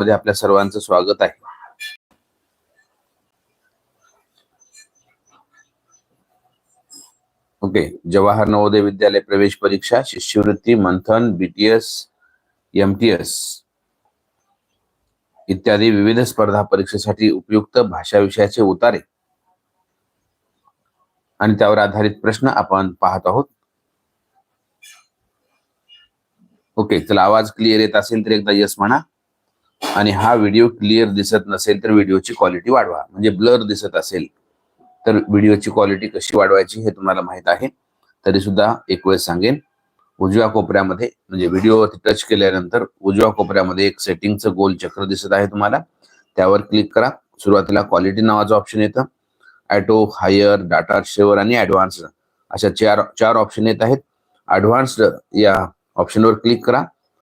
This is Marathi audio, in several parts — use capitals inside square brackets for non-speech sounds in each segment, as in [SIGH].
मध्ये आपल्या सर्वांचं स्वागत आहे. ओके. जवाहर नवोदय विद्यालय प्रवेश परीक्षा शिष्यवृत्ती मंथन बीटीएस एमटीएस इत्यादी विविध स्पर्धा परीक्षेसाठी उपयुक्त भाषा विषयाचे उतारे. आणि त्यावर आधारित प्रश्न आपण पाहत आहोत. ओके. चला आवाज क्लिअर येत असेल तर एकदा यस म्हणा. आणि हा व्हिडिओ क्लिअर दिसत नसेल तर व्हिडिओची क्वालिटी वाढवा. म्हणजे ब्लर दिसत असेल तर व्हिडिओची क्वालिटी कशी वाढवायची हे तुम्हाला माहीत आहे. तरी सुद्धा एक वेळ सांगेन. उजव्या कोपऱ्यामध्ये म्हणजे व्हिडिओ टच केल्यानंतर उजव्या कोपऱ्यामध्ये एक सेटिंगचं गोल चक्र दिसत आहे तुम्हाला. त्यावर क्लिक करा. सुरुवातीला क्वालिटी नावाचं ऑप्शन येतं. ॲटो हायर डाटा शेअर आणि ऍडव्हान्स्ड अशा चार चार ऑप्शन येत आहेत. ऍडव्हान्स्ड या ऑप्शनवर क्लिक करा.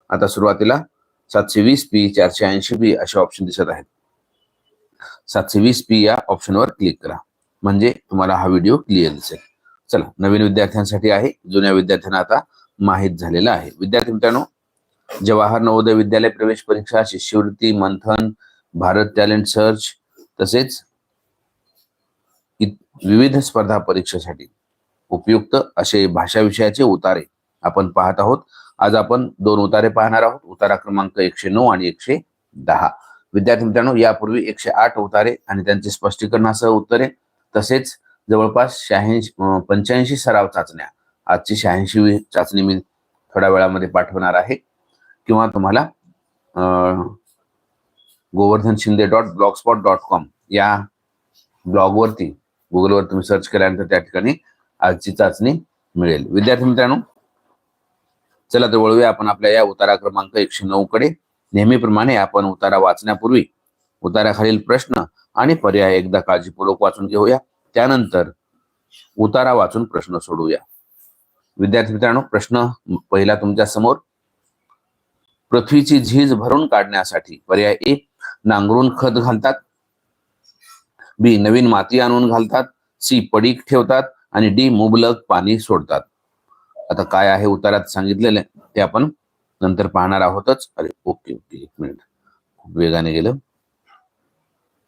आता सुरुवातीला सातशे वीस पी चारशे ऐंशी पी असे ऑप्शन दिसत आहेत. सातशे वीस पी या ऑप्शनवर क्लिक करा. म्हणजे तुम्हाला हा व्हिडिओ क्लिअर दिसेल. चला नवीन विद्यार्थ्यांसाठी आहे जुन्या विद्यार्थ्यांना आता माहीत झालेला आहे. विद्यार्थी मित्रांनो जवाहर नवोदय विद्यालय प्रवेश परीक्षा शिष्यवृत्ती मंथन भारत टॅलेंट सर्च तसेच विविध स्पर्धा परीक्षेसाठी उपयुक्त असे भाषा विषयाचे उतारे आपण पाहत आहोत. आज आपण दोन उतारे पाहणार आहोत. उतारा क्रमांक एकशे नऊ आणि एकशे दहा. विद्यार्थी मित्रांनो यापूर्वी एकशे आठ उतारे आणि त्यांचे स्पष्टीकरणासह उत्तरे. तसेच जवळपास शहाऐंशी पंच्याऐंशी सराव चाचण्या. आजची शहाऐंशी चाचणी मी थोड्या वेळामध्ये पाठवणार आहे. किंवा तुम्हाला Govardhan Shinde dot blogspot dot com या ब्लॉगवरती गुगलवर तुम्ही सर्च केल्यानंतर त्या ठिकाणी आजची चाचणी मिळेल. विद्यार्थी मित्रांनो चला तर वळूया आपण आपल्या या उतारा क्रमांक एकशे नऊ कडे. नेहमीप्रमाणे आपण उतारा वाचण्यापूर्वी उताराखालील प्रश्न आणि पर्याय एकदा काळजीपूर्वक वाचून घेऊया. त्यानंतर उतारा वाचून प्रश्न सोडवूया विद्यार्थी मित्रांनो प्रश्न पहिला तुमच्यासमोर. पृथ्वीची झीज भरून काढण्यासाठी पर्याय ए नांगरून खत घालतात. बी नवीन माती आणून घालतात. सी पडीक ठेवतात. आणि डी मुबलक पाणी सोडतात. आता काय आहे उतारात सांगितलेलं ते आपण नंतर पाहणार आहोतच. अरे ओके ओके एक मिनिट. खूप वेगाने गेलं.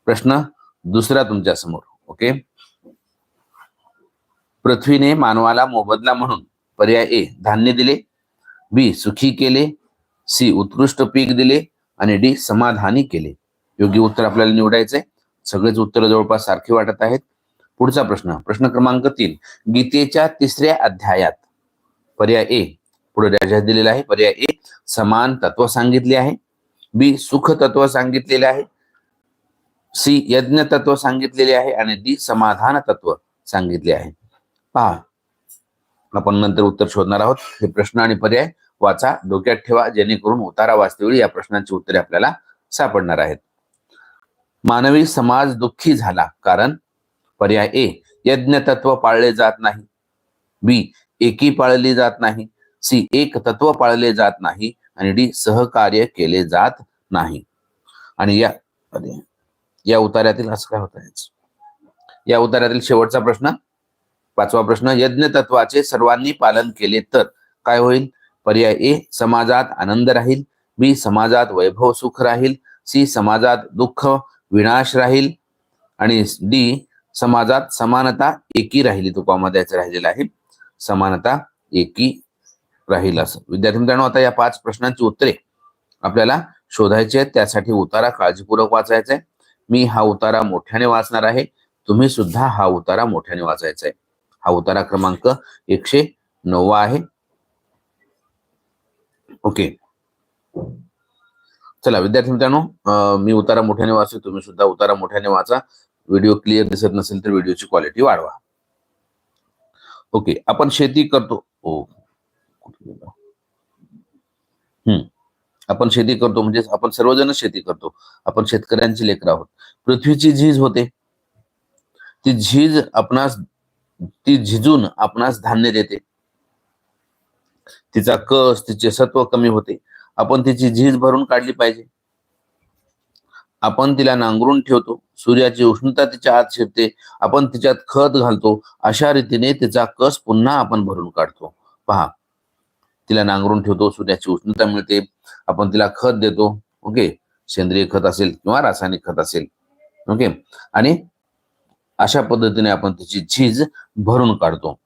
प्रश्न दुसरा तुमच्यासमोर ओके? पृथ्वीने मानवाला मोबदला म्हणून पर्याय ए धान्य दिले. बी सुखी केले. सी उत्कृष्ट पीक दिले. आणि डी समाधानी केले. योग्य उत्तर आपल्याला निवडायचंय. सगळेच उत्तर जवळपास सारखे वाटत आहेत. पुढचा प्रश्न प्रश्न क्रमांक तीन. गीतेच्या तिसऱ्या अध्यायात पर्याय ए. पुढे राज्यात दिलेला आहे. पर्याय ए समान तत्व सांगितले आहे. बी सुख तत्व सांगितलेले आहे. सी यज्ञ तत्व सांगितलेले आहे. आणि डी समाधान तत्व सांगितले आहे. पहा. आपण नंतर उत्तर शोधणार आहोत. हे प्रश्न आणि पर्याय वाचा. डोक्यात ठेवा. जेणेकरून उतारा वाचतेवेळी या प्रश्नांची उत्तरे आपल्याला सापडणार आहेत. मानवी समाज दुःखी झाला. कारण पर्याय ए यज्ञ तत्व पाळले जात नाही. बी एकी पाळली जात नाही सी एक तत्व पाळले जात नाही आणि डी सहकार्य केले जात नाही. आणि या या उतार्यातील असं काय होत या उतार्यातील शेवटचा प्रश्न पाचवा प्रश्न यज्ञ तत्वाचे सर्वांनी पालन केले तर काय होईल? पर्याय ए समाजात आनंद राहील बी समाजात वैभव सुख राहील सी समाजात दुःख विनाश राहील आणि डी समाजात समानता एकी राहिली तो द्यायचं राहिलेला आहे. समानता एकी राहील असं. विद्यार्थी मित्रांनो आता या पाच प्रश्नांची उत्तरे आपल्याला शोधायची आहेत. त्यासाठी उतारा काळजीपूर्वक वाचायचा आहे. मी हा उतारा मोठ्याने वाचणार आहे. तुम्ही सुद्धा हा उतारा मोठ्याने वाचायचा आहे. हा उतारा क्रमांक एकशे नववा आहे. ओके. चला विद्यार्थी मित्रांनो मी उतारा मोठ्याने वाचतो तुम्ही सुद्धा उतारा मोठ्याने वाचा. व्हिडिओ क्लिअर दिसत नसेल तर व्हिडिओची क्वालिटी वाढवा. ओके आपण शेती करतो. ओ हम्म आपण शेती करतो म्हणजे आपण सर्वजण शेती करतो. आपण शेतकऱ्यांची लेकर आहोत. पृथ्वीची झीज होते. ती झीज आपणास ती झिजून आपणास धान्य देते. तिचा कस तिचे सत्व कमी होते. आपण तिची झीज भरून काढली पाहिजे. आपण तिला नांगरून ठेवतो. सूर्याची उष्णता तिच्या आत शिरते. आपण तिच्यात खत घालतो. अशा रीतीने तिचा कस पुन्हा आपण भरून काढतो. पहा. तिला नांगरून ठेवतो. सूर्याची उष्णता मिळते. आपण तिला खत देतो. ओके? सेंद्रिय खत असेल किंवा रासायनिक खत असेल. ओके? आणि अशा पद्धतीने आपण तिची झीज भरून काढतो.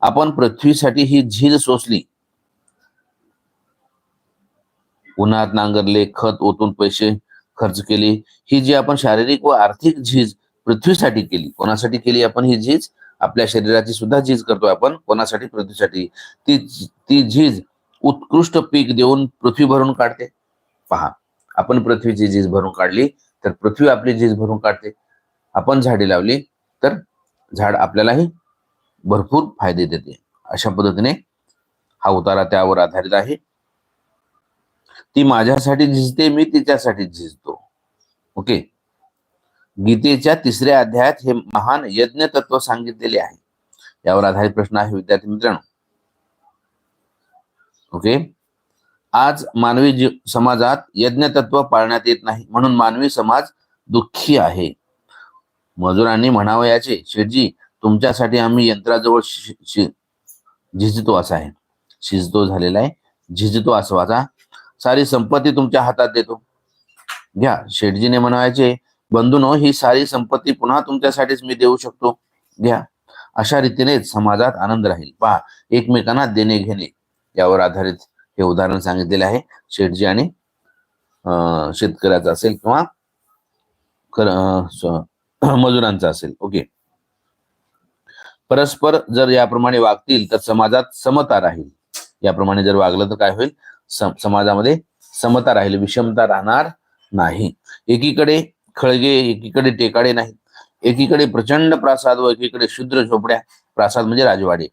आपण पृथ्वीसाठी ही झीज सोसली. उन्हात नांगरले खत ओतून पैसे खर्च केले. ही जी आपण शारीरिक व आर्थिक झीज पृथ्वीसाठी केली कोणासाठी केली आपण ही झीज? आपल्या शरीराची सुद्धा झीज करतो आपण कोणासाठी? पृथ्वीसाठी. ती ती झीज उत्कृष्ट पीक देऊन पृथ्वी भरून काढते. पहा आपण पृथ्वीची झीज भरून काढली तर पृथ्वी आपली झीज भरून काढते. आपण झाडे लावली तर झाड आपल्यालाही भरपूर फायदे देते. अशा पद्धतीने हा उतारा त्यावर आधारित आहे. ती माझ्यासाठी झिजते मी तिच्यासाठी झिजतो. ओके? गीतेच्या तिसऱ्या अध्यायात हे महान यज्ञ तत्व सांगितलेले आहे. यावर आधारित प्रश्न आहे विद्यार्थी मित्रांनो. ओके? आज मानवी जीव समाजात यज्ञ तत्व पाळण्यात येत नाही. म्हणून मानवी समाज दुःखी आहे. मजुरांनी म्हणावं याचे शेठजी तुमच्यासाठी आम्ही यंत्राजवळ शि- झिजतो असा आहे. शिजतो झालेला आहे. झिजतो असं वाचा. सारी संपत्ती तुमच्या हातात देतो. घ्या. शेठजीने म्हणायचे बंधूनो ही सारी संपत्ती पुन्हा तुमच्यासाठीच मी देऊ शकतो. घ्या. अशा रीतीनेच समाजात आनंद राहील. पहा एकमेकांना देणे घेणे यावर आधारित हे उदाहरण सांगितलेले आहे. शेठजी आणि अं, शेतकऱ्याचं असेल किंवा मजुरांचा मजुरांचं असेल. ओके. परस्पर जर याप्रमाणे वागतील तर समाजात समता राहील. याप्रमाणे जर वागलं तर काय होईल? सम- समाजामध्ये समता राहील विषमता राहणार नाही. एकीकडे खळगे एकीकडे टेकाडे नाही एकीकडे प्रचंड प्रासाद व एकीकडे शुद्र झोपड्या प्रासाद म्हणजे राजवाडे.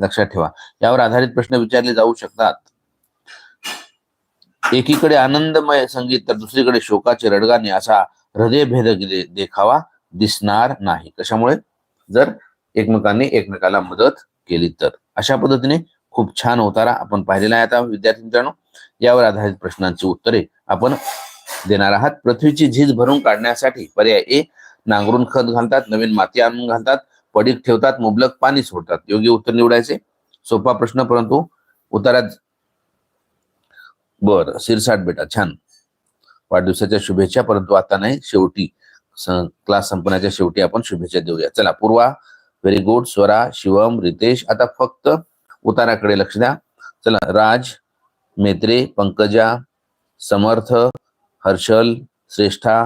लक्षात ठेवा. यावर आधारित प्रश्न विचारले जाऊ शकतात. एकीकडे आनंदमय संगीत तर दुसरीकडे शोकाचे रडगाणे असा हृदयभेद देखावा दिसणार नाही. कशामुळे? जर एकमेकांनी एकमेकाला मदत केली तर. अशा पद्धतीने खूप छान उतारा आपण पाहिलेला आहे आता विद्यार्थी मित्रांनो यावर आधारित प्रश्नांची उत्तरे आपण देणार आहात. पृथ्वीची झीज भरून काढण्यासाठी पर्याय ए नांगरून खत घालतात नवीन माती आणून घालतात पडीक ठेवतात मुबलक पाणी सोडतात. योग्य उत्तर निवडायचे? सोपा प्रश्न परंतु उतारात बर शिरसाट बेटा छान. वाढदिवसाच्या शुभेच्छा परंतु आता नाही शेवटी क्लास संपण्याच्या शेवटी आपण शुभेच्छा देऊया. चला पूर्वा व्हेरी गुड स्वरा शिवम रितेश आता फक्त उताराकडे लक्ष द्या. चला राज मेत्रे पंकजा समर्थ हर्षल श्रेष्ठा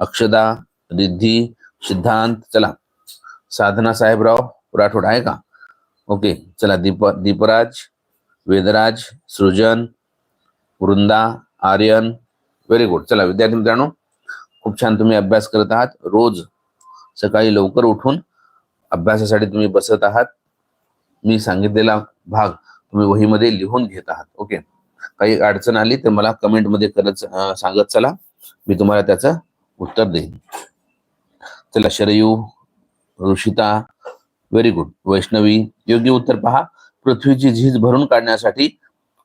अक्षदा रिद्धी सिद्धांत चला. साधना साहेबराव राठोड आहे का? ओके चला दीप दीपराज वेदराज सृजन वृंदा आर्यन व्हेरी गुड चला विद्यार्थी मित्रांनो खूप छान तुम्ही अभ्यास करत आहात. रोज सकाळी लवकर उठून अभ्यासासाठी तुम्ही बसत आहात. मी सांगितलेला भाग तुम्ही वहीमध्ये लिहून घेत आहात. ओके काही अडचण आली तर मला कमेंटमध्ये करत सांगत चला. मी तुम्हाला त्याचं उत्तर देईन. चला शरयू ऋषिता व्हेरी गुड वैष्णवी योग्य उत्तर पहा. पृथ्वीची झीज भरून काढण्यासाठी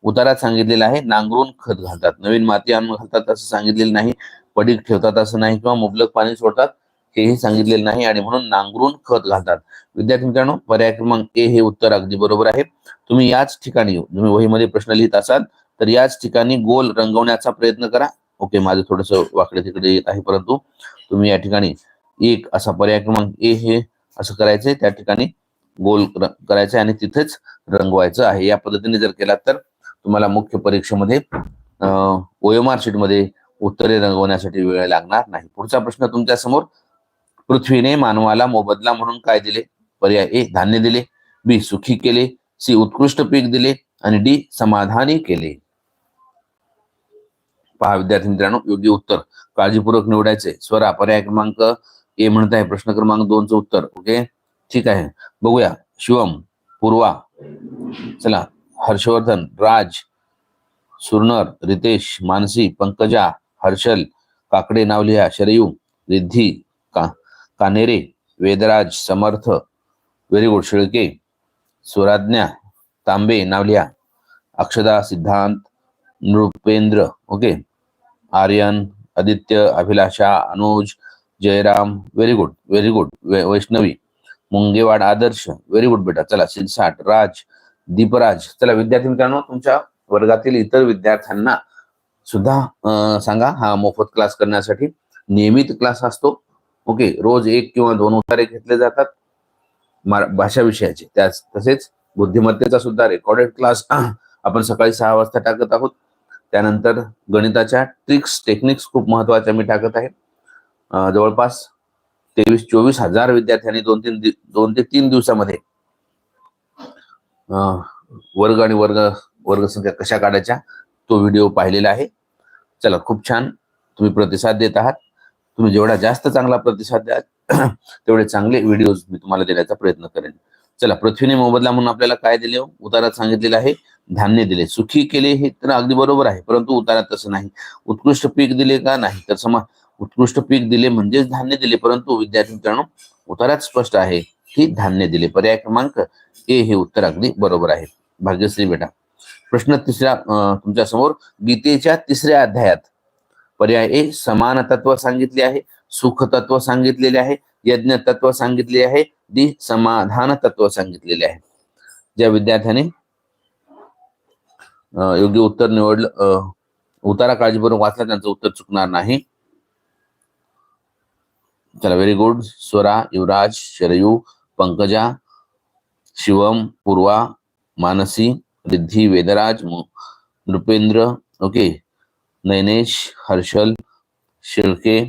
उतारात सांगितलेलं आहे नांगरून खत घालतात. नवीन माती आणून घालतात असं सांगितलेलं नाही. पडीक ठेवतात असं नाही किंवा मुबलक पाणी सोडतात. हेही सांगितलेलं नाही आणि म्हणून नांगरून खत घालतात. विद्यार्थी मित्रांनो पर्याय क्रमांक ए हे उत्तर अगदी बरोबर आहे. तुम्ही याच ठिकाणी तुम्ही वहीमध्ये प्रश्न लिहित असाल तर याच ठिकाणी गोल रंगवण्याचा प्रयत्न करा. ओके माझं थोडस वाकडे तिकडे येत आहे परंतु तुम्ही या ठिकाणी एक असा पर्याय क्रमांक ए हे असं करायचंय. त्या ठिकाणी गोल करायचं करायचंय आणि तिथेच रंगवायचं आहे. या पद्धतीने जर केलात तर तुम्हाला मुख्य परीक्षेमध्ये ओएमआर शीटमध्ये उत्तरे रंगवण्यासाठी वेळ लागणार नाही. पुढचा प्रश्न तुमच्यासमोर पृथ्वीने मानवाला मोबदला म्हणून काय दिले? पर्याय ए धान्य दिले. बी सुखी केले. सी उत्कृष्ट पीक दिले. आणि डी समाधानी केले. पहा विद्यार्थी मित्रांनो योग्य उत्तर. काळजीपूर्वक निवडायचे स्वरा पर्याय क्रमांक ए म्हणत आहे प्रश्न क्रमांक दोनचं उत्तर. ओके? ठीक आहे. बघूया. शिवम पूर्वा. चला. हर्षवर्धन राज सुरनर रितेश मानसी पंकजा हर्षल काकडे नाव लिहा Sharayu Riddhi Kanere Vedraj Samarth very good Shelke Suradnya Tambe नावलिया Akshada Siddhant Nripendra okay. Aryan Aditya Abhilasha Anuj Jayram very good very good Vaishnavi Mungewad Adarsh very good बेटा चला सिलसाट राज दीपराज चला विद्यार्थी मित्रांनो तुमच्या वर्गातील इतर विद्यार्थ्यांना सुद्धा सांगा हा मोफत क्लास करण्यासाठी नियमित क्लास असतो. ओके रोज एक किंवा दोन उतारे घेतले जातात भाषा विषयाचे. त्याच तसेच बुद्धिमत्तेचा सुद्धा रेकॉर्डेड क्लास [CLEARS THROAT] आपण सकाळी सहा वाजता टाकत आहोत. त्यानंतर गणिताच्या ट्रिक्स टेक्निक्स खूप महत्त्वाच्या मी टाकत आहे. जवळपास तेवीस चोवीस हजार विद्यार्थ्यांनी दोन तीन दोन ते तीन दिवसामध्ये वर्ग आणि वर्ग वर्गसंख्या कशा काढायच्या तो व्हिडिओ पाहिलेला आहे. चला खूप छान. तुम्ही प्रतिसाद देत आहात. तुम्ही जेवढा जास्त चांगला प्रतिसाद द्या [CLEARS THROAT] तेवढे चांगले व्हिडिओज मी तुम्हाला देण्याचा प्रयत्न करेन. चला पृथ्वीने मोबदला म्हणून आपल्याला काय दिले हो? उतारात सांगितलेलं आहे धान्य दिले. सुखी केले हे तर अगदी बरोबर आहे परंतु उतारात तसं नाही. उत्कृष्ट पीक दिले का नाही? तर समा उत्कृष्ट पीक दिले म्हणजेच धान्य दिले परंतु विद्यार्थी मित्रांनो उतारात स्पष्ट आहे की धान्य दिले. पर्याय क्रमांक ए हे उत्तर अगदी बरोबर आहे. भाग्यश्री बेटा. प्रश्न तिसरा तुमच्यासमोर गीतेच्या तिसऱ्या अध्यायात पर्याय ए समान तत्व सांगितले आहे सुख तत्व सांगितलेले आहे यज्ञ तत्व सांगितले आहे डी समाधान तत्व सांगितलेले आहे. ज्या विद्यार्थ्याने योग्य उत्तर निवडलं उतारा काळजीपूर्वक वाचला त्यांचं उत्तर चुकणार नाही. चला very good Swara Yuvraj Sharayu Pankaja Shivam Purva Mansi Riddhi Vedraj Nripendra okay. Nayanesh Harshal Shilke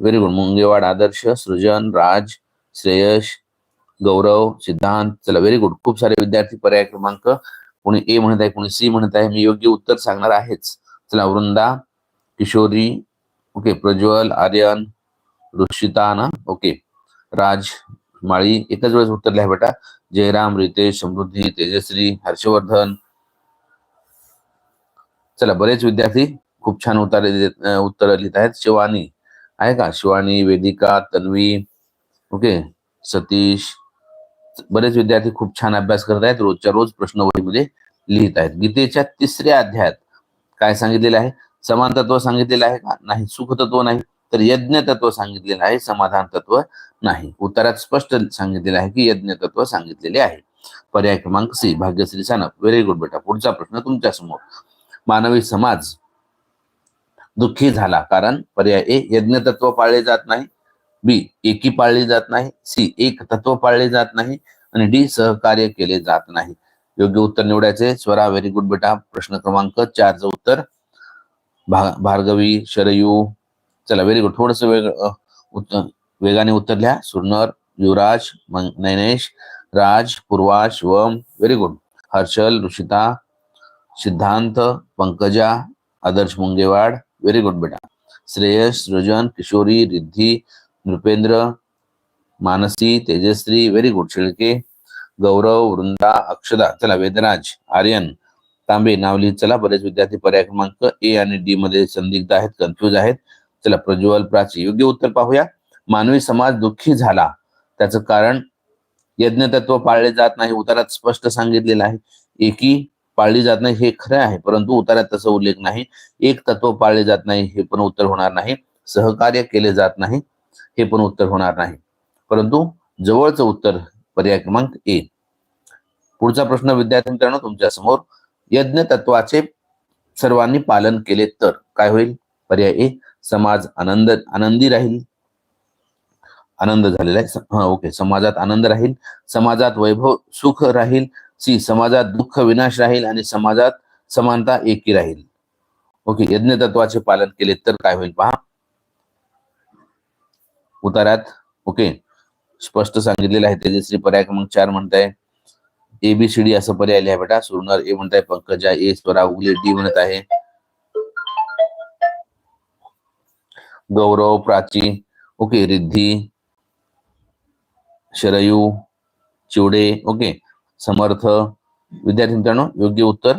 very good Mungewad Adarsh Srujan Raj Shreyash गौरव सिद्धांत चला व्हेरी गुड खूप सारे विद्यार्थी पर्याय क्रमांक. कोणी ए म्हणत आहे कोणी सी म्हणत आहे मी योग्य उत्तर सांगणार आहेच. चला वृंदा किशोरी ओके प्रज्वल आर्यन ऋषिता ना ओके राज माळी एकच वेळेस उत्तर लिहा बेटा. जयराम रितेश समृद्धी तेजश्री हर्षवर्धन चला बरेच विद्यार्थी खूप छान उतारे उत्तर लिहित आहेत. शिवानी आहे का? शिवानी वेदिका तन्वी ओके सतीश. बरेच विद्यार्थी खूप छान अभ्यास करत आहेत. रोजच्या रोज प्रश्नवळीमध्ये लिहित आहेत. गीतेच्या तिसऱ्या अध्यायात काय सांगितलेलं आहे? समान तत्व सांगितलेलं आहे का? नाही. सुख तत्व नाही. तर यज्ञ तत्व सांगितलेलं आहे. समाधान तत्व नाही. उत्तरात स्पष्ट सांगितलेलं आहे की यज्ञ तत्व सांगितलेले आहे. पर्याय क्रमांक C. Bhagyashree Sanap. Very good बेटा. पुढचा प्रश्न तुमच्यासमोर मानवी समाज दुःखी झाला. कारण पर्याय ए यज्ञ तत्व पाळले जात नाही. बी एकी पाळली जात नाही. सी एक तत्व पाळले जात नाही. आणि डी सहकार्य केले जात नाही. योग्य उत्तर निवडायचे. स्वरा व्हेरी गुड बेटा. प्रश्न क्रमांक चारचं उत्तर. भा- भार्गवी शरयू. चला व्हेरी गुड. थोडस वेग उत्तर वेगाने उत्तर लिहा. सुरनर युवराज नैनेश राज पूर्वाश वम. Very good. Harshal Rishita Siddhant Pankaja Adarsh Mungewad very good बेटा. श्रेयस सृजन किशोरी रिद्धी नृपेंद्र मानसी तेजश्री व्हेरी गुड शिळके गौरव वृंदा अक्षदा चला वेदराज आर्यन तांबे नावली चला बरेच विद्यार्थी पर्याय क्रमांक ए आणि डी मध्ये संदिग्ध आहेत कन्फ्युज आहेत. चला प्रज्वल प्राची योग्य उत्तर पाहूया. मानवी समाज दुःखी झाला. त्याचं कारण यज्ञ तत्व पाळले जात नाही उतारात स्पष्ट सांगितलेलं आहे. एकी पाळली जात नाही हे खरं आहे. परंतु उतारात तसं उल्लेख नाही. एक तत्व पाळले जात नाही हे पण उत्तर होणार नाही. सहकार्य केले जात नाही हे पण उत्तर होणार नाही. परंतु जवळचं उत्तर पर्याय क्रमांक ए. पुढचा प्रश्न विद्यार्थी मित्रांनो तुमच्यासमोर. यज्ञ तत्वाचे सर्वांनी पालन केले तर काय होईल? पर्याय ए समाज आनंद आनंदी राहील. आनंद झालेला आहे. हा ओके. समाजात आनंद राहील. समाजात वैभव सुख राहील. सी समाजात दुःख विनाश राहील आणि समाजात समानता एकी राहील. ओके यज्ञ तत्वाचे पालन केले तर काय होईल पहा. उतारात ओके स्पष्ट सांगितलेलं आहे तेजश्री पर्याय क्रमांक चार म्हणताय. एबीसीडी असं पर्याय लिहा बेटा. सुरणार ए म्हणताय पंकजा ए स्वरा उगले डी म्हणत आहे. Gaurav Prachi okay Riddhi Sharayu Chivde okay Samarth. विद्यार्थी मित्रांनो योग्य उत्तर.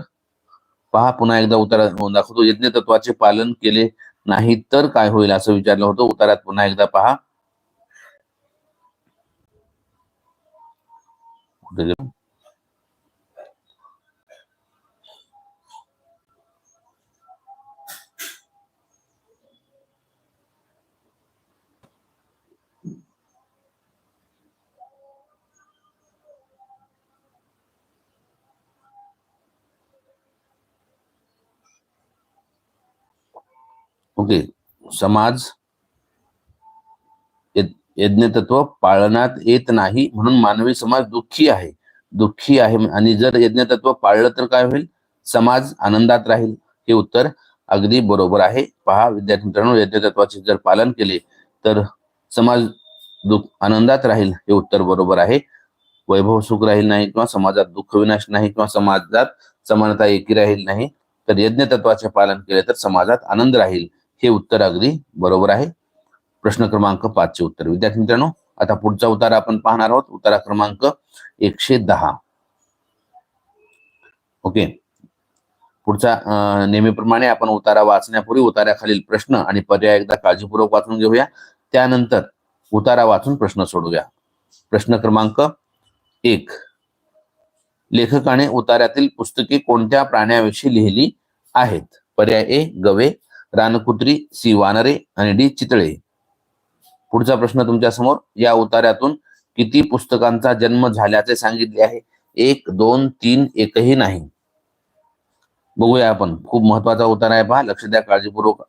पहा पुन्हा एकदा उतारा दाखवतो. यज्ञ तत्वाचे पालन केले नाही तर काय होईल असं विचारलं होतं. उतारात पुन्हा एकदा पहा. ओके. समाज यज्ञतत्व पाळण्यात येत नाही म्हणून मानवी समाज दुःखी आहे. दुःखी आहे आणि जर यज्ञतत्व पाळलं तर काय होईल? समाज आनंदात राहील. हे उत्तर अगदी बरोबर आहे. पहा विद्यार्थी मित्रांनो यज्ञतत्वाचे जर पालन केले तर समाज दुःख आनंदात राहील. हे उत्तर बरोबर आहे. वैभव सुख राहील नाही किंवा समाजात दुःख विनाश नाही किंवा समाजात समानता एकी राहील नाही. तर यज्ञ तत्वाचे पालन केले तर समाजात आनंद राहील. हे उत्तर अगदी बरोबर आहे. प्रश्न क्रमांक पाचचे उत्तर. विद्यार्थी मित्रांनो आता पुढचा उतारा आपण पाहणार आहोत. उतारा क्रमांक एकशे दहा. ओके. पुढचा नेहमीप्रमाणे आपण उतारा वाचण्यापूर्वी उतार्याखालील प्रश्न आणि पर्याय एकदा काळजीपूर्वक वाचून घेऊया. त्यानंतर उतारा वाचून प्रश्न सोडूया प्रश्न क्रमांक एक. लेखकाने उतार्यातील पुस्तके कोणत्या प्राण्याविषयी लिहिली आहेत? पर्याय ए गवे. रानकुत्री सी. वानरे आणि डी. चितळे. पुढचा प्रश्न तुमच्यासमोर. या उतार्यातून किती पुस्तकांचा जन्म झाल्याचे सांगितले आहे? एक दोन तीन एकही नाही. बघूया आपण. खूप महत्त्वाचा उतारा आहे पहा. लक्ष द्या काळजीपूर्वक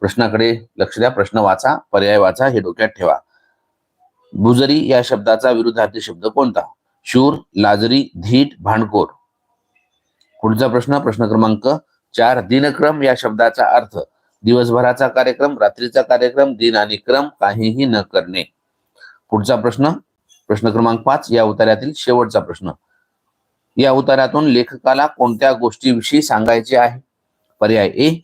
प्रश्नाकडे लक्ष द्या. प्रश्न वाचा पर्याय वाचा हे डोक्यात ठेवा. बुजरी या शब्दाचा विरुद्धार्थी शब्द कोणता? शूर लाजरी धीट भांडकोर पुढचा प्रश्न प्रश्न क्रमांक चार दिनक्रम या शब्दाचा अर्थ दिवसभराचा कार्यक्रम रात्रीचा कार्यक्रम दिन आणि क्रम काहीही न करणे. पुढचा प्रश्न प्रश्न क्रमांक पाच या उतार्यातील शेवटचा प्रश्न. या उतार्यातून लेखकाला कोणत्या गोष्टीविषयी सांगायचे आहे? पर्याय ए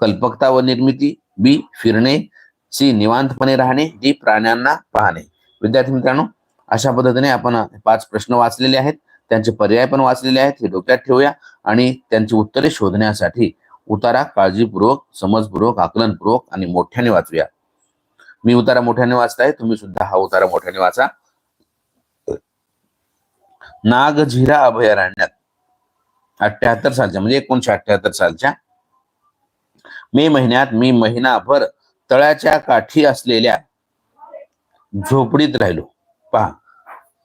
कल्पकता व निर्मिती. बी फिरणे. सी निवांतपणे राहणे. डी प्राण्यांना पाहणे. विद्यार्थी मित्रांनो अशा पद्धतीने आपण पाच प्रश्न वाचलेले आहेत. त्यांचे पर्याय पण वाचलेले आहेत हे डोक्यात ठेवूया. आणि त्यांची उत्तरे शोधण्यासाठी उतारा काळजीपूर्वक समजपूर्वक आकलनपूर्वक आणि मोठ्याने वाचूया. मी उतारा मोठ्याने वाचताय तुम्ही सुद्धा हा उतारा मोठ्याने वाचा. नागझिरा अभयारण्यात अठ्याहत्तर सालच्या म्हणजे एकोणीशे अठ्याहत्तर सालच्या. मे महिन्यात मी महिनाभर तळ्याच्या काठी असलेल्या झोपडीत राहिलो. पहा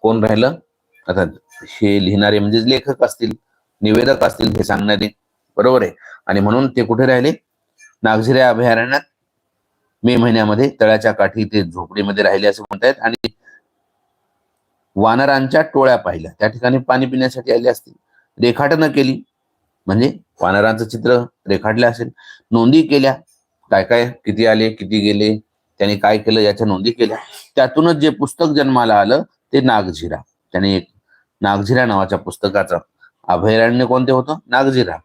कोण राहिलं? आता हे लिहिणारे म्हणजेच लेखक असतील निवेदक असतील हे सांगणारे बरोबर आहे? आणि म्हणून ते कुठे राहिले? नागझिऱ्या अभयारण्यात मे महिन्यामध्ये तळ्याच्या काठी ते झोपडीमध्ये राहिले असं म्हणतायत. आणि वानरांच्या टोळ्या पाहिल्या. त्या ठिकाणी पाणी पिण्यासाठी आले असतील. रेखाटनं केली. म्हणजे वानरांचं चित्र रेखाटले असेल. नोंदी केल्या. काय काय? किती आले? किती गेले? त्याने काय केलं? याच्या नोंदी केल्या. त्यातूनच जे पुस्तक जन्माला आलं ते नागझिरा. त्याने एक नागझिरा नावाच्या पुस्तकाचं अभयारण्य कोणते होतं? नागझिरा.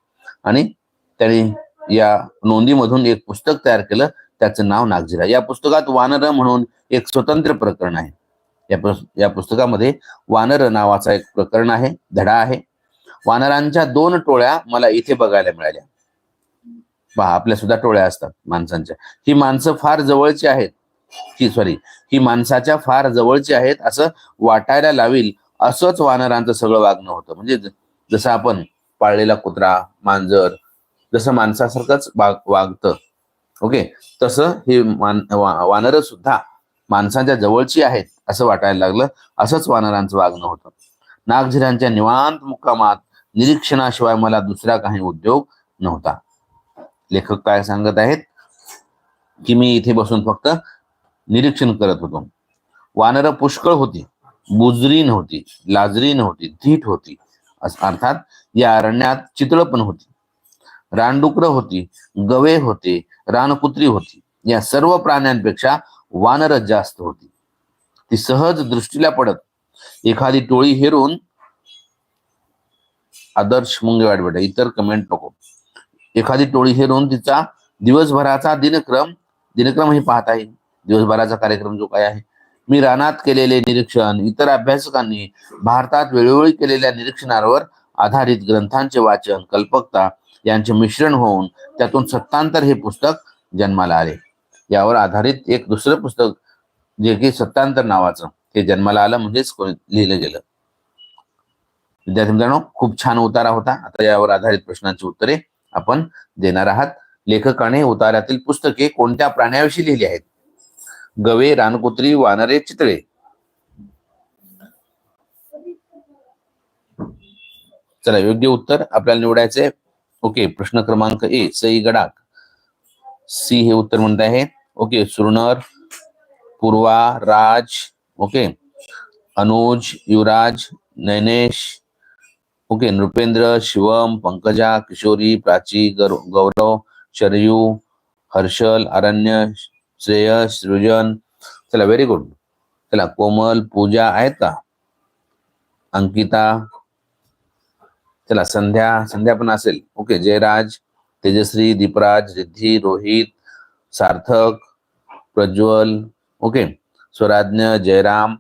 आणि त्याने या नोंदीमधून एक पुस्तक तयार केलं त्याचं नाव नागझिरा. या पुस्तकात वानर म्हणून एक स्वतंत्र प्रकरण आहे. या या पुस्तकामध्ये वानर नावाचा एक प्रकरण आहे धडा आहे. वानरांच्या दोन टोळ्या मला इथे बघायला मिळाल्या. पहा आपल्या सुद्धा टोळ्या असतात माणसांच्या. ही माणसं फार जवळची आहेत. ही सॉरी ही माणसाच्या फार जवळची आहेत असं वाटायला लावील असंच वानरांचं सगळं वागणं होतं. म्हणजे जसं आपण पाळलेला कुत्रा मांजर जसं माणसासारखंच वाग वागतं. ओके? तसं हे मान वानर सुद्धा माणसांच्या जवळची आहेत असं वाटायला लागलं. असंच वानरांचं वागणं होतं. नागझिरांच्या निवांत मुक्कामात निरीक्षणाशिवाय मला दुसरा काही उद्योग नव्हता. लेखक काय सांगत आहेत? की मी इथे बसून फक्त निरीक्षण करत होतो. वानर पुष्कळ होती. बुजरी नव्हती लाजरी नव्हती धीट होती. अर्थात या अरण्यात चितळ पण होती. रानडुकर होती गवे होते रानकुत्री होती. या सर्व प्राण्यांपेक्षा वानर जास्त होती. ती सहज दृष्टीला पडत. एखादी टोळी हेरून आदर्श मुंगेवाड बेटा इतर कमेंट नको. एखादी टोळी हेरून तिचा दिवसभराचा दिनक्रम दिनक्रम हे पाहता येईल. दिवसभराचा कार्यक्रम जो काय आहे मी रानात केलेले निरीक्षण इतर अभ्यासकांनी भारतात वेळोवेळी केलेल्या निरीक्षणावर आधारित ग्रंथांचे वाचन कल्पकता यांचे मिश्रण होऊन त्यातून सत्तांतर हे पुस्तक जन्माला आले. यावर आधारित एक दुसरं पुस्तक जे की सत्तांतर नावाचं ते जन्माला आलं म्हणजेच लिहिलं गेलं. विद्यार्थी मित्रांनो खूप छान उतारा होता. आता यावर आधारित प्रश्नांची उत्तरे आपण देणार आहात. लेखकाने उतारातील पुस्तके कोणत्या प्राण्याविषयी लिहिली आहेत? गवे रानकुत्री वानरे चितळे. चला योग्य उत्तर आपल्याला निवडायचे ओके प्रश्न क्रमांक ए सई गडाक सी हे उत्तर म्हणत आहे. Okay Suranar Purva Raj. Okay Anuj Yuvraj Nainesh okay Nripendra Shivam Pankaja Kishori Prachi Gaurav Sharayu Harshal Aranya Shreyas Srujan चला व्हेरी गुड चला कोमल पूजा आहेत का? अंकिता चला संध्या संध्या पण असेल. Okay Jayraj Tejashree Deepraj Riddhi Rohit Sarthak Prajwal okay Swaradnya Jayram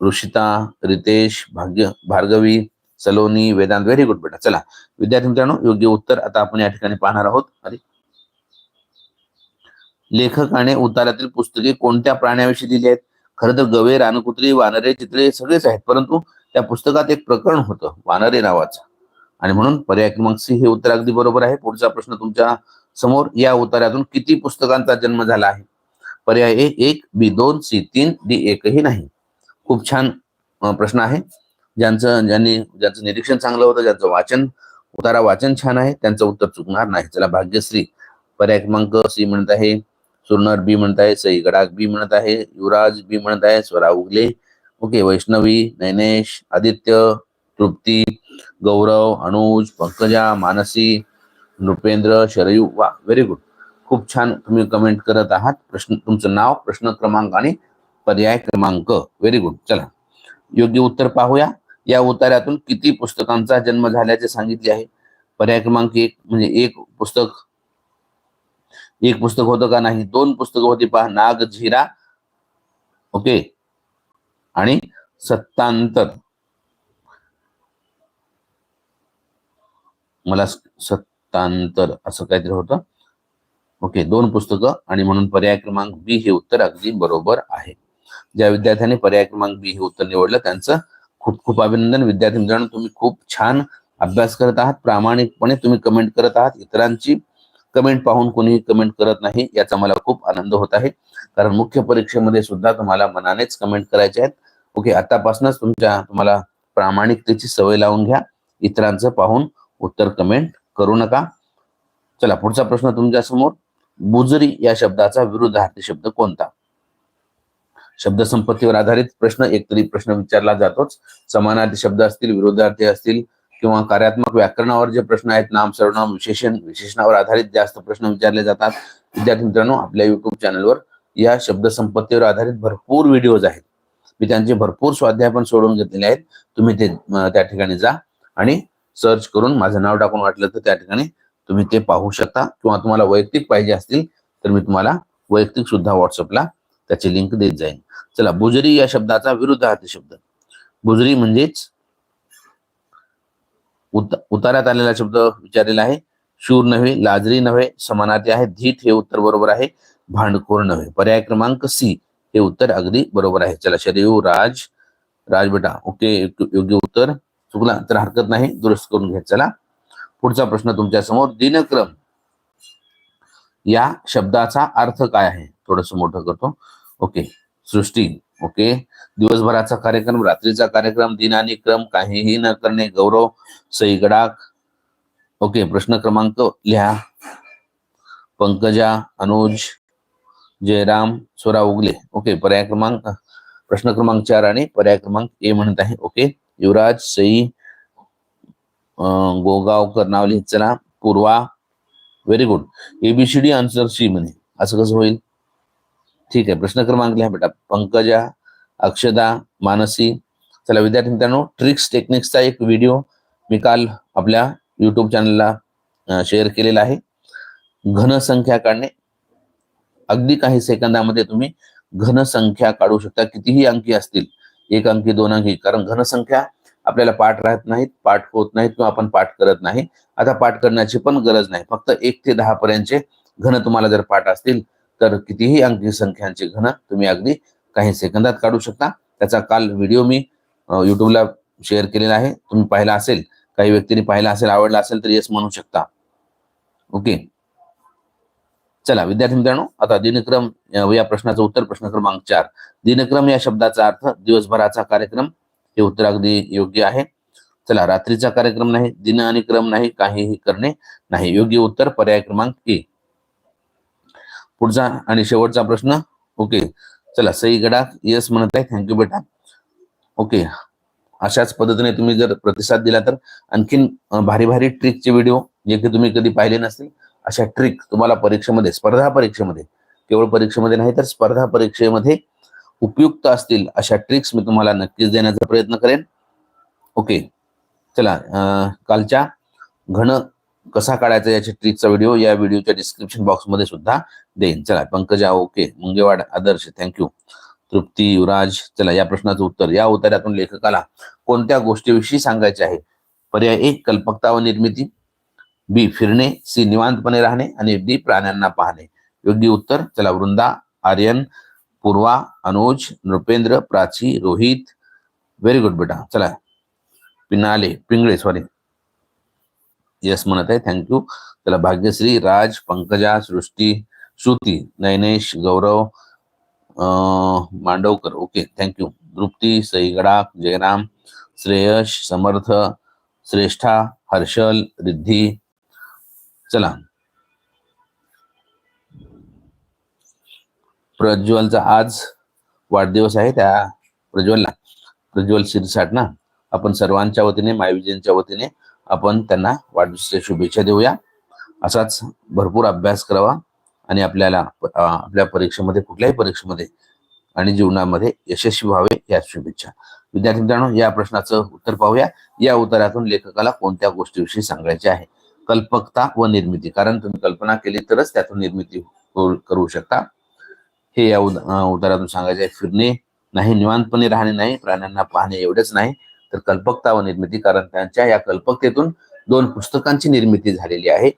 Rishita Ritesh Bhagya Bhargavi Saloni Vedant. Very good बेटा. चला विद्यार्थी मित्रांनो योग्य उत्तर आता आपण या ठिकाणी पाहणार आहोत. अरे लेखकाने उतारातील पुस्तके कोणत्या प्राण्याविषयी दिली आहेत? खरं तर गवे रानकुत्री वानरे चित्रे सगळेच आहेत परंतु त्या पुस्तकात एक प्रकरण होतं वानरे नावाचं. आणि म्हणून पर्याय क्रमांक सी हे उत्तर अगदी बरोबर आहे. पुढचा प्रश्न तुमच्यासमोर या उतारातून किती पुस्तकांचा जन्म झाला आहे? पर्याय ए एक बी दोन सी तीन डी एकही नाही. खूप छान प्रश्न आहे. ज्यांचं ज्यांनी ज्यांचं निरीक्षण चांगलं होतं ज्यांचं वाचन उतारा वाचन छान आहे त्यांचं उत्तर चुकणार नाही. चला भाग्यश्री. पर्याय क्रमांक सी म्हणत आहे. सुरनर बी म्हणत आहे सई गडाग बी म्हणत आहे युवराज बी म्हणत आहे स्वरा उगले. ओके वैष्णवी नैनेश आदित्य तृप्ती गौरव अनुज पंकजा मानसी नृपेंद्र शरयू. वा व्हेरी गुड खूप छान तुम्ही कमेंट करत आहात. प्रश्न तुमचं नाव प्रश्न क्रमांक आणि पर्याय क्रमांक. व्हेरी गुड चला. योग्य उत्तर पाहूया. या उतार्यातून किती पुस्तकांचा जन्म झाल्याचे सांगितले आहे? पर्याय क्रमांक एक म्हणजे एक पुस्तक एक पुस्तक होतं का नाही? दोन पुस्तकं होती पहा नाग झिरा. ओके? आणि सत्तांतर. मला सत्तांतर असं काहीतरी होतं. ओके दोन पुस्तकं आणि म्हणून पर्याय क्रमांक बी हे उत्तर अगदी बरोबर आहे. ज्या विद्यार्थ्यांनी पर्याय क्रमांक बी हे उत्तर निवडलं त्यांचं खूप खूप अभिनंदन. विद्यार्थी मित्रांनो तुम्ही खूप छान अभ्यास करत आहात. प्रामाणिकपणे तुम्ही कमेंट करत आहात. इतरांची कमेंट पाहून कोणीही कमेंट करत नाही याचा मला खूप आनंद होत आहे. कारण मुख्य परीक्षेमध्ये सुद्धा तुम्हाला मनानेच कमेंट करायचे आहेत. ओके आतापासूनच तुमच्या तुम्हाला प्रामाणिकतेची सवय लावून घ्या. इतरांचं पाहून उत्तर कमेंट करू नका. चला पुढचा प्रश्न तुमच्यासमोर. बुजरी या शब्दाचा विरुद्धार्थी शब्द कोणता? शब्दसंपत्तीवर आधारित प्रश्न एकतरी प्रश्न विचारला जातोच. समानार्थी शब्द असतील विरोधार्थी असतील किंवा कार्यात्मक व्याकरणावर जे प्रश्न आहेत नाम सर्वनाम विशेषण विशेषणावर आधारित जास्त प्रश्न विचारले जातात. विद्यार्थी मित्रांनो आपल्या युट्यूब चॅनलवर या शब्दसंपत्तीवर आधारित भरपूर व्हिडिओज आहेत. मी त्यांचे भरपूर स्वाध्याय पण सोडून घेतलेले आहेत. तुम्ही ते त्या ठिकाणी जा आणि सर्च करून माझं नाव टाकून वाटलं तर त्या ठिकाणी तुम्ही ते पाहू शकता. किंवा तुम्हाला वैयक्तिक पाहिजे असतील तर मी तुम्हाला वैयक्तिक सुद्धा व्हॉट्सअपला त्याची लिंक देत जाईन. चला बुजरी या शब्दाचा विरुद्ध विरुद्धार्थी शब्द. बुजरी म्हणजेच उत उतारात आलेला शब्द विचारलेला आहे. शूर नव्हे लाजरी नव्हे समानार्थी आहे धीट हे उत्तर बरोबर आहे भांडखोर नव्हे. पर्याय क्रमांक सी हे उत्तर अगदी बरोबर आहे. चला शरीव राज. राज बेटा ओके योग्य उत्तर. चुकला तर हरकत नाही दुरुस्त करून घ्या. चला पुढचा प्रश्न तुमच्यासमोर. दिनक्रम. या शब्दाचा अर्थ काय आहे? थोडस मोठं करतो. ओके सृष्टी. ओके. दिवसभराचा कार्यक्रम रात्रीचा कार्यक्रम दिन आणि क्रम काहीही न करणे गौरव सई गडाख ओके प्रश्न क्रमांक लिहा. पंकजा अनुज जयराम स्वरा उगले. ओके पर्याय क्रमांक प्रश्न क्रमांक चार आणि पर्याय क्रमांक ए म्हणत आहे. ओके युवराज सई गोगाव गोगावकर नाव लिहित चला. Purva very good A B C D answer C म्हणे. असं कसं होईल? ठीक आहे प्रश्न क्रमांक लिहा बेटा. पंकजा अक्षदा मानसी. चला विद्यार्थी मित्रांनो ट्रिक्स टेक्निक्सचा एक व्हिडिओ मी काल आपल्या युट्यूब चॅनलला शेअर केलेला आहे. घनसंख्या काढणे. अगदी काही सेकंदामध्ये तुम्ही घनसंख्या काढू शकता. कितीही अंकी असतील एक अंकी दोन अंकी कारण घनसंख्या आपल्याला पाठ राहत नाहीत पाठ होत नाहीत किंवा आपण पाठ करत नाही. आता पाठ करण्याची पण गरज नाही. फक्त एक ते दहा पर्यंतचे घन तुम्हाला जर पाठ असतील तर कितीही अंकी संख्यांचे घन तुम्ही अगदी काही सेकंदात काढू शकता. त्याचा काल व्हिडिओ मी युट्यूबला शेअर केलेला आहे. तुम्ही पाहिला असेल काही व्यक्तींनी पाहिला असेल आवडला असेल तर येस म्हणू शकता. ओके? चला विद्यार्थी मित्रांनो आता दिनक्रम या प्रश्नाचं उत्तर प्रश्न क्रमांक चार. दिनक्रम या शब्दाचा अर्थ दिवसभराचा कार्यक्रम. हे उत्तर अगदी योग्य आहे. चला रात्रीचा कार्यक्रम नाही दिन आणि क्रम नाही काहीही करणे नाही. योग्य उत्तर पर्याय क्रमांक ए. पुढचा आणि शेवटचा प्रश्न. ओके. चला सई गडा येस म्हणत आहे. थँक्यू बेटा. ओके अशाच पद्धतीने तुम्ही जर प्रतिसाद दिला तर आणखीन भारी भारी ट्रिकचे व्हिडिओ जे की तुम्ही कधी पाहिले नसतील अशा ट्रिक तुम्हाला परीक्षेमध्ये स्पर्धा परीक्षेमध्ये केवळ परीक्षेमध्ये नाही तर स्पर्धा परीक्षेमध्ये उपयुक्त असतील अशा ट्रिक्स मी तुम्हाला नक्कीच देण्याचा प्रयत्न करेन. ओके चला कालच्या घन कसा काढायचा याच्या ट्रिकचा व्हिडिओ या व्हिडिओच्या डिस्क्रिप्शन बॉक्समध्ये सुद्धा देईन. चला Pankaja okay Mungewad Adarsh thank you Trupti Yuvraj चला या प्रश्नाचं उत्तर. या उत्तरातून लेखकाला कोणत्या गोष्टीविषयी सांगायचे आहे? पर्याय एक कल्पकता व निर्मिती. बी फिरणे. सी निवांतपणे राहणे. आणि डी प्राण्यांना पाहणे. योग्य उत्तर चला वृंदा आर्यन पूर्वा अनुज नृपेंद्र प्राची रोहित. व्हेरी गुड बेटा. चला पिनाले पिंगळे सॉरी यस म्हणत आहे. थँक्यू त्याला भाग्यश्री राज पंकजा सृष्टी श्रुती नयनेश गौरव अं, Mandavkar. Okay thank you Trupti सईगडा Jayram Shreyash Samarth Shreshtha Harshal Riddhi. चला. प्रज्वलचा आज वाढदिवस आहे त्या प्रज्वलला. प्रज्वल शिरसाट ना. आपण सर्वांच्या वतीने मायविजयच्या वतीने आपण त्यांना वाढदिवसाच्या शुभेच्छा देऊया. असाच भरपूर अभ्यास करावा आणि आपल्याला आपल्या परीक्षेमध्ये कुठल्याही परीक्षेमध्ये आणि जीवनामध्ये यशस्वी व्हावे या शुभेच्छा. विद्यार्थी मित्रांनो या प्रश्नाचं उत्तर पाहूया. या उत्तरातून लेखकाला कोणत्या गोष्टीविषयी सांगायचे आहे? कल्पकता व निर्मिती. कारण तुम्ही कल्पना केली तरच त्यातून निर्मिती करू शकता. हे या उद- उत्तरातून सांगायचे आहे फिरणे नाही निवांतपणे राहणे नाही प्राण्यांना पाहणे एवढेच नाही. तर कल्पकता व निर्मिती कारण त्यांच्या या कल्पकतेतून दोन पुस्तकांची निर्मिती झालेली आहे.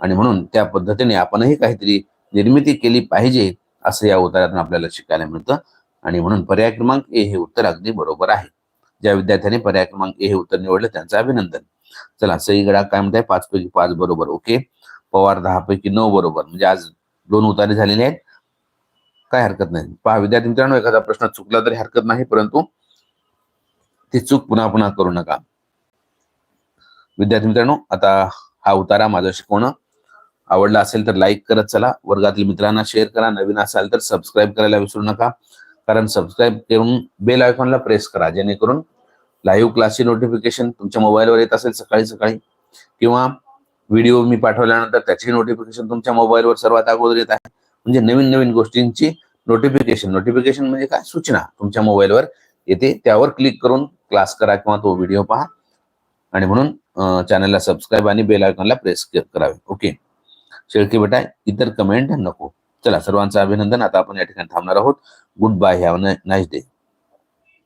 आणि म्हणून त्या पद्धतीने आपणही काहीतरी निर्मिती केली पाहिजे असं या उत्तरातून आपल्याला शिकायला मिळतं. आणि म्हणून पर्याय क्रमांक ए हे उत्तर अगदी बरोबर आहे. ज्या विद्यार्थ्याने पर्याय क्रमांक ए हे उत्तर निवडलं त्यांचं अभिनंदन. चला सई गडा काय म्हणताय? पाच पैकी पाच बरोबर ओके. पवार दहा पैकी नऊ बरोबर म्हणजे आज दोन उतारे झालेले आहेत. काय हरकत नाही. पहा विद्यार्थी मित्रांनो एखादा प्रश्न चुकला तरी हरकत नाही परंतु ती चूक पुन्हा पुन्हा करू नका. विद्यार्थी मित्रांनो आता हा उतारा माझं शिकवणं आवडला असेल तर लाईक करत चला. वर्गातील मित्रांना शेअर करा. नवीन असाल तर सबस्क्राईब करायला विसरू नका. कारण सबस्क्राईब करून बेल आयकॉनला प्रेस करा. जेणेकरून लाईव्ह क्लासची नोटिफिकेशन तुमच्या मोबाईलवर येत असेल सकाळी सकाळी. किंवा व्हिडिओ मी पाठवल्यानंतर त्याची नोटिफिकेशन तुमच्या मोबाईलवर सर्वात अगोदर येत आहे. म्हणजे नवीन नवीन गोष्टींची नोटिफिकेशन नोटिफिकेशन म्हणजे काय? सूचना तुमच्या मोबाईलवर येते. त्यावर क्लिक करून क्लास करा किंवा तो व्हिडिओ पहा. आणि म्हणून चॅनलला सबस्क्राईब आणि बेल आयकॉनला प्रेस करावे. ओके शेळके बेटा इतर कमेंट नको. चला सर्वांचं अभिनंदन. आता आपण या ठिकाणी थांबणार आहोत. Good bye have nice day